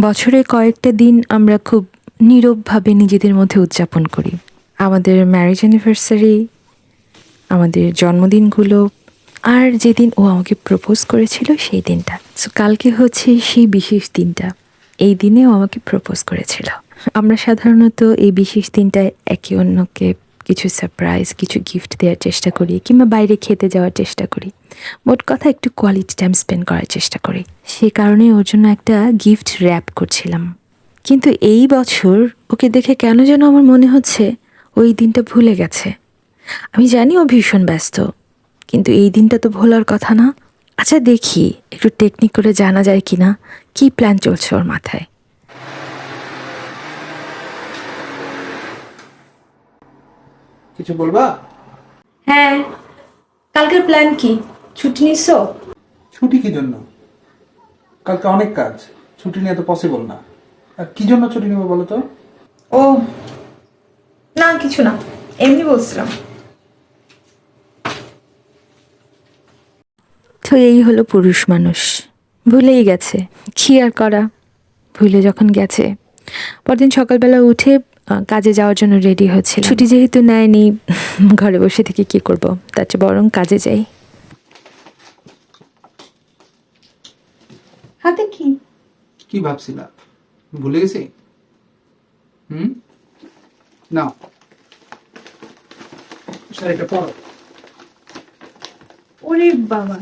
বছরে কয়েকটা দিন আমরা খুব নীরবভাবে নিজেদের মধ্যে উদযাপন করি। আমাদের ম্যারেজ অ্যানিভার্সারি আমাদের জন্মদিনগুলো, আর যেদিন ও আমাকে প্রপোজ করেছিল সেই দিনটা। সো কালকে হচ্ছে সেই বিশেষ দিনটা। এই দিনে ও আমাকে প্রপোজ করেছিল। আমরা সাধারণত এই বিশেষ দিনটায় একে অন্যকে কিছু সারপ্রাইজ কিছু গিফট দেওয়ার চেষ্টা করি, কিংবা বাইরে খেতে যাওয়ার চেষ্টা করি। মোট কথা একটু কোয়ালিটি টাইম স্পেন্ড করার চেষ্টা করি। সে কারণে ওর জন্য একটা গিফট র্যাপ করছিলাম। কিন্তু এই বছর ওকে দেখে কেন যেন আমার মনে হচ্ছে ওই দিনটা ভুলে গেছে। আমি জানি ও ভীষণ ব্যস্ত, কিন্তু এই দিনটা তো ভোলার কথা না। আচ্ছা দেখি, একটু টেকনিক করে জানা যায় কি না কী প্ল্যান চলছে ওর মাথায়? কিছু বলবা? হ্যাঁ কালকের প্ল্যান কি? ছুটি নিছো ছুটি কি জন্য? কালকে অনেক কাজ ছুটি নিয়ে তো পসিবল না। আর কি জন্য ছুটি নেব বলো তো? ও না কিছু না এমনি বলছিলাম। তো এই হলো পুরুষ মানুষ। ভুলেই গেছে কি আর করা? ভুলে যখন গেছে পরদিন সকালবেলা উঠে কাজে যাওয়ার জন্য রেডি হচ্ছে ছুটি যেহেতু নেয়নি ঘরে বসে থেকে কি করব? তার চেয়ে বরং কাজে যাই। হাতে কি কি ভাবছিলা? ভুলে গেছি? হুম? না শাড়িটা পরো। ওরে বাবা।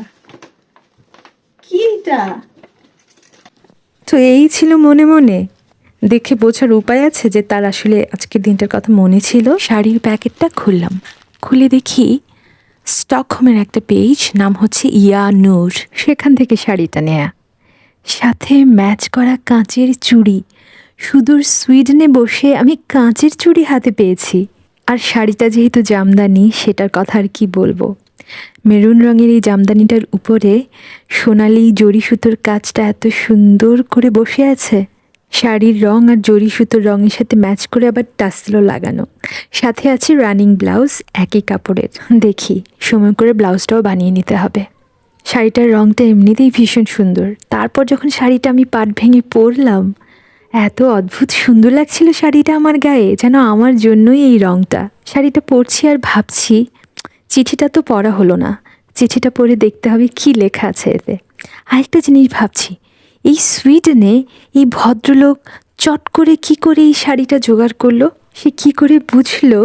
কি এটা? তো এই ছিল মনে মনে? দেখে বোঝার উপায় আছে যে তার আসলে আজকের দিনটার কথা মনে ছিল। শাড়ির প্যাকেটটা খুললাম। খুলে দেখি স্টকহোমের একটা পেজ, নাম হচ্ছে ইয়া নূর সেখান থেকে শাড়িটা নেয়া। সাথে ম্যাচ করা কাঁচের চুড়ি। সুদূর সুইডেনে বসে আমি কাঁচের চুড়ি হাতে পেয়েছি। আর শাড়িটা যেহেতু জামদানি, সেটার কথা আর কি বলব? মেরুন রঙের এই জামদানিটার উপরে সোনালি জরি সুতোর কাজটা এত সুন্দর করে বসে আছে। শাড়ির রং আর জরি সুতোর রঙের সাথে ম্যাচ করে আবার টাসেলও লাগানো। সাথে আছে রানিং ব্লাউজ, একই কাপড়ের। দেখি, সময় করে ব্লাউজটাও বানিয়ে নিতে হবে। শাড়িটার রংটা এমনিতেই ভীষণ সুন্দর। তারপর যখন শাড়িটা আমি পাট ভেঙে পরলাম, এত অদ্ভুত সুন্দর লাগছিল শাড়িটা আমার গায়ে, যেন আমার জন্যই এই রংটা। শাড়িটা পরছি আর ভাবছি, চিঠিটা তো পড়া হলো না। চিঠিটা পড়ে দেখতে হবে কি লেখা আছে এতে। আরেকটা জিনিস ভাবছি এই সুইডেনে এই ভদ্রলোক চট করে কি করে এই শাড়িটা জোগাড় করল? সে কি করে বুঝলো?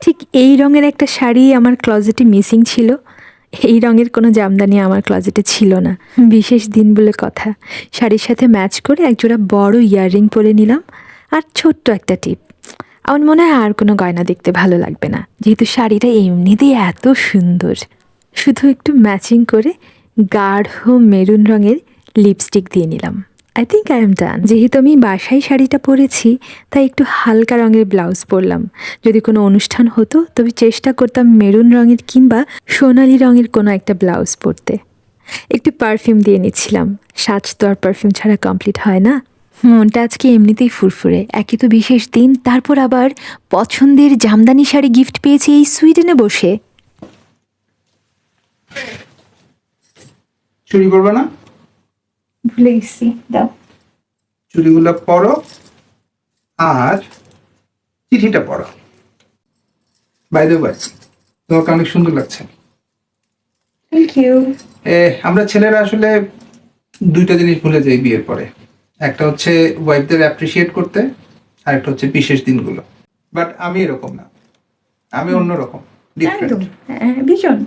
ঠিক এই রঙের একটা শাড়ি আমার ক্লজেটে মিসিং ছিল। এই রঙের কোনো জামদানি আমার ক্লজেটে ছিল না। বিশেষ দিন বলে কথা। শাড়ির সাথে ম্যাচ করে একজোড়া বড় ইয়াররিং পরে নিলাম। আর ছোট্ট একটা টিপ আমার মনে হয় আর কোনো গয়না দেখতে ভালো লাগবে না। যেহেতু শাড়িটা এমনিতেই এত সুন্দর। শুধু একটু ম্যাচিং করে গাঢ় মেরুন রঙের লিপস্টিক দিয়ে নিলাম। I think I am done যেহেতু আমি বাসায় শাড়িটা পরেছি, তাই একটু হালকা রঙের ব্লাউজ পরলাম। যদি কোনো অনুষ্ঠান হতো, তবে চেষ্টা করতাম মেরুন রঙের কিংবা সোনালি রঙের কোনো একটা ব্লাউজ পরতে। একটু পারফিউম দিয়ে নিচ্ছিলাম। সাজ তো আর পারফিউম ছাড়া কমপ্লিট হয় না। মনটা আজকে এমনিতেই ফুরফুরে। একই তো বিশেষ দিন, তারপর আবার পছন্দের জামদানি শাড়ি গিফট পেয়েছি এই সুইডেনে বসে। চুরি করবে না? ভুলে গেছি দাও। চুরিগুলো পরো আর চিঠিটা পড়ো। বাইরে বাই তোমাকে অনেক সুন্দর লাগছে। থ্যাংক ইউ আমরা ছেলেরা আসলে দুইটা জিনিস ভুলে যাই বিয়ের পরে। একটা হচ্ছে ওয়াইফদের অ্যাপ্রিসিয়েট করতে আর একটা হচ্ছে বিশেষ দিনগুলো। বাট আমি এরকম না। আমি অন্যরকম ডিফারেন্ট হ্যাঁ ভীষণ।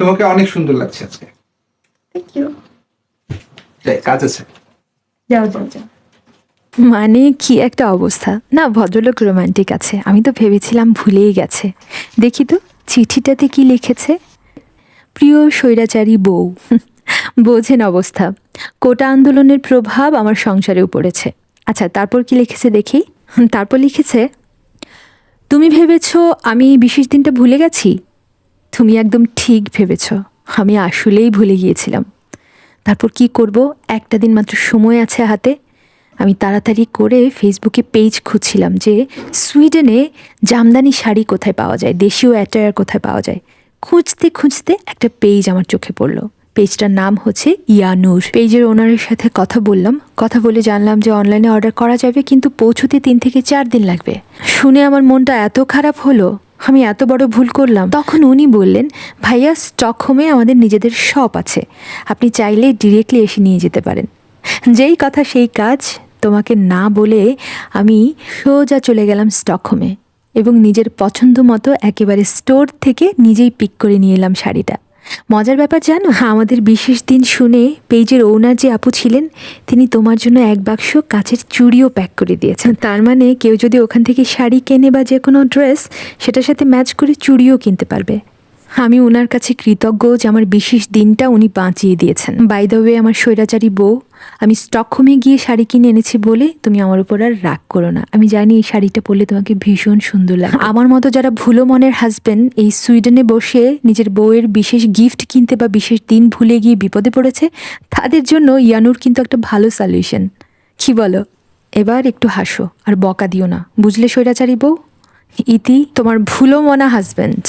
তোমাকে অনেক সুন্দর লাগছে আজকে। থ্যাংক ইউ কাজ আছে। যাও যাও যাও। মানে কি একটা অবস্থা? না ভদ্রলোক রোমান্টিক আছে। আমি তো ভেবেছিলাম ভুলেই গেছে। দেখি তো চিঠিটাতে কি লিখেছে? প্রিয় স্বৈরাচারী বউ বোঝেন অবস্থা। কোটা আন্দোলনের প্রভাব আমার সংসারেও পড়েছে আচ্ছা তারপর কি লিখেছে দেখি? তারপর লিখেছে তুমি ভেবেছ আমি বিশেষ দিনটা ভুলে গেছি? তুমি একদম ঠিক ভেবেছ। আমি আসলেই ভুলে গিয়েছিলাম। তারপর কি করব? একটা দিন মাত্র সময় আছে হাতে। আমি তাড়াতাড়ি করে ফেসবুকে পেজ খুঁজছিলাম যে সুইডেনে জামদানি শাড়ি কোথায় পাওয়া যায়? দেশীয় অ্যাটায়ার কোথায় পাওয়া যায়? খুঁজতে খুঁজতে একটা পেজ আমার চোখে পড়ল। পেজটার নাম হচ্ছে ইয়ানুর। পেজের ওনারের সাথে কথা বললাম। কথা বলে জানলাম যে অনলাইনে অর্ডার করা যাবে, কিন্তু পৌঁছতে তিন থেকে চার দিন লাগবে। শুনে আমার মনটা এত খারাপ হলো আমি এত বড় ভুল করলাম? তখন উনি বললেন, ভাইয়া, স্টকহোমে আমাদের নিজেদের শপ আছে। আপনি চাইলে ডিরেক্টলি এসে নিয়ে যেতে পারেন। যেই কথা সেই কাজ, তোমাকে না বলে আমি সোজা চলে গেলাম স্টকহোমে এবং নিজের পছন্দ মতো একেবারে স্টোর থেকে নিজেই পিক করে নিয়ে এলাম শাড়িটা। মজার ব্যাপার জানো? আমাদের বিশেষ দিন শুনে পেজের ওনার যে আপু ছিলেন, তিনি তোমার জন্য এক বাক্স কাচের চুড়িও প্যাক করে দিয়েছেন। তার মানে কেউ যদি ওখান থেকে শাড়ি কেনে বা যে কোনো ড্রেস সেটার সাথে ম্যাচ করে চুড়িও কিনতে পারবে। আমি ওনার কাছে কৃতজ্ঞ যে আমার বিশেষ দিনটা উনি বাঁচিয়ে দিয়েছেন। বাই দ্য ওয়ে আমার স্বৈরাচারী বউ, আমি স্টকহোমে গিয়ে শাড়ি কিনে এনেছি বলে তুমি আমার উপর আর রাগ করো না। আমি জানি এই শাড়িটা পরলে তোমাকে ভীষণ সুন্দর লাগে। আমার মতো যারা ভুলো মনের হাজবেন্ড এই সুইডেনে বসে নিজের বউয়ের বিশেষ গিফট কিনতে বা বিশেষ দিন ভুলে গিয়ে বিপদে পড়েছে, তাদের জন্য ইয়ানুর কিন্তু একটা ভালো সলিউশন কি বলো? এবার একটু হাসো আর বকা দিও না। বুঝলে স্বৈরাচারী বউ? ইতি তোমার ভুলো মনা হাজবেন্ড